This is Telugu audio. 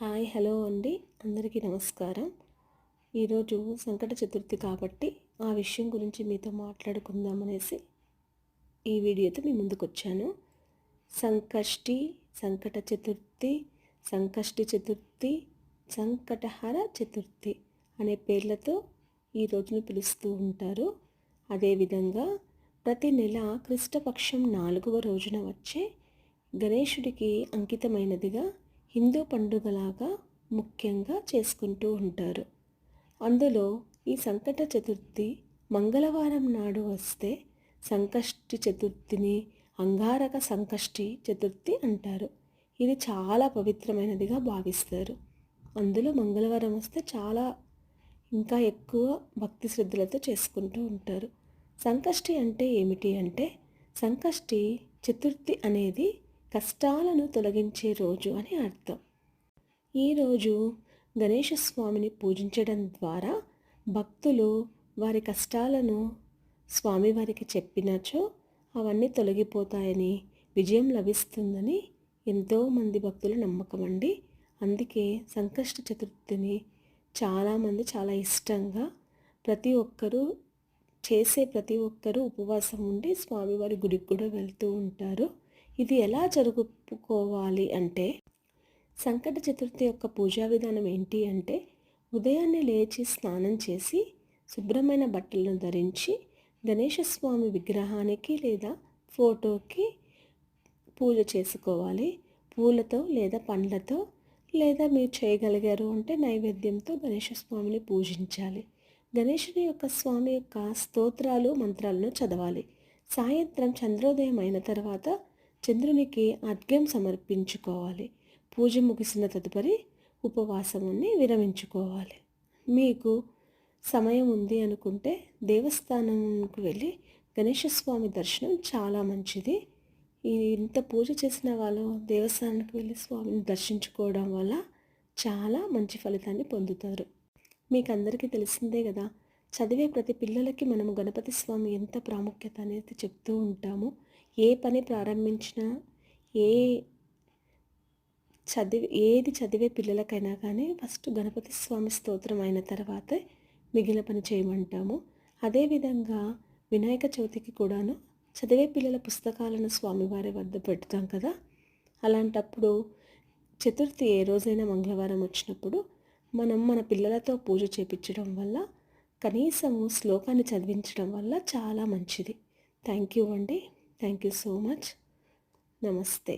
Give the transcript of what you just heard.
హాయ్ హలో అండి. అందరికీ నమస్కారం. ఈరోజు సంకట చతుర్థి కాబట్టి ఆ విషయం గురించి మీతో మాట్లాడుకుందామనేసి ఈ వీడియోతో మీ ముందుకు వచ్చాను సంకష్టి సంకట చతుర్థి సంకష్టి చతుర్థి సంకటహర చతుర్థి అనే పేర్లతో ఈ రోజును పిలుస్తూ ఉంటారు. అదేవిధంగా ప్రతి నెల కృష్ణపక్షం నాలుగవ రోజున వచ్చే గణేశుడికి అంకితమైనదిగా హిందూ పండుగలాగా ముఖ్యంగా చేసుకుంటూ ఉంటారు. అందులో ఈ సంకట చతుర్థి మంగళవారం నాడు వస్తే సంకష్టి చతుర్థిని అంగారక సంకష్టి చతుర్థి అంటారు. ఇది చాలా పవిత్రమైనదిగా భావిస్తారు. అందులో మంగళవారం వస్తే చాలా ఇంకా ఎక్కువ భక్తి శ్రద్ధలతో చేసుకుంటూ ఉంటారు. సంకష్టి అంటే ఏమిటి అంటే సంకష్టి చతుర్థి అనేది కష్టాలను తొలగించే రోజు అని అర్థం. ఈరోజు గణేష స్వామిని పూజించడం ద్వారా భక్తులు వారి కష్టాలను స్వామివారికి చెప్పినచో అవన్నీ తొలగిపోతాయని విజయం లభిస్తుందని ఎంతోమంది భక్తుల నమ్మకం అండి. అందుకే సంకష్ట చతుర్థిని చాలామంది చాలా ఇష్టంగా ప్రతి ఒక్కరూ చేసే ప్రతి ఒక్కరూ ఉపవాసం ఉండి స్వామివారి గుడికి కూడా వెళ్తూ ఉంటారు. ఇది ఎలా జరుపుకోవాలి అంటే సంకట చతుర్థి యొక్క పూజా విధానం ఏంటి అంటే ఉదయాన్నే లేచి స్నానం చేసి శుభ్రమైన బట్టలను ధరించి గణేశస్వామి విగ్రహానికి లేదా ఫోటోకి పూజ చేసుకోవాలి. పూలతో లేదా పండ్లతో లేదా మీరు చేయగలిగారు అంటే నైవేద్యంతో గణేశస్వామిని పూజించాలి. గణేశుని యొక్క స్వామి యొక్క స్తోత్రాలు మంత్రాలను చదవాలి. సాయంత్రం చంద్రోదయం అయిన తర్వాత చంద్రునికి అర్ఘ్యం సమర్పించుకోవాలి. పూజ ముగిసిన తదుపరి ఉపవాసముని విరమించుకోవాలి. మీకు సమయం ఉంది అనుకుంటే దేవస్థానంకు వెళ్ళి గణేశస్వామి దర్శనం చాలా మంచిది. ఇంత పూజ చేసిన వాళ్ళు దేవస్థానానికి వెళ్ళి స్వామిని దర్శించుకోవడం వల్ల చాలా మంచి ఫలితాన్ని పొందుతారు. మీకు అందరికీ తెలిసిందే కదా చదివే ప్రతి పిల్లలకి మనము గణపతి స్వామి ఎంత ప్రాముఖ్యత అనేది చెప్తూ ఉంటాము. ఏ పని ప్రారంభించినా ఏ చదివి ఏది చదివే పిల్లలకైనా కానీ ఫస్ట్ గణపతి స్వామి స్తోత్రం అయిన తర్వాతే మిగిలిన పని చేయమంటాము. అదేవిధంగా వినాయక చవితికి కూడాను చదివే పిల్లల పుస్తకాలను స్వామివారి వద్ద పెడతాం కదా. అలాంటప్పుడు చతుర్థి ఏ రోజైనా మంగళవారం వచ్చినప్పుడు మనం మన పిల్లలతో పూజ చేపించడం వల్ల కనీసము శ్లోకాన్ని చదివించడం వల్ల చాలా మంచిది. థ్యాంక్ యూ అండి. థ్యాంక్ యూ సో మచ్ నమస్తే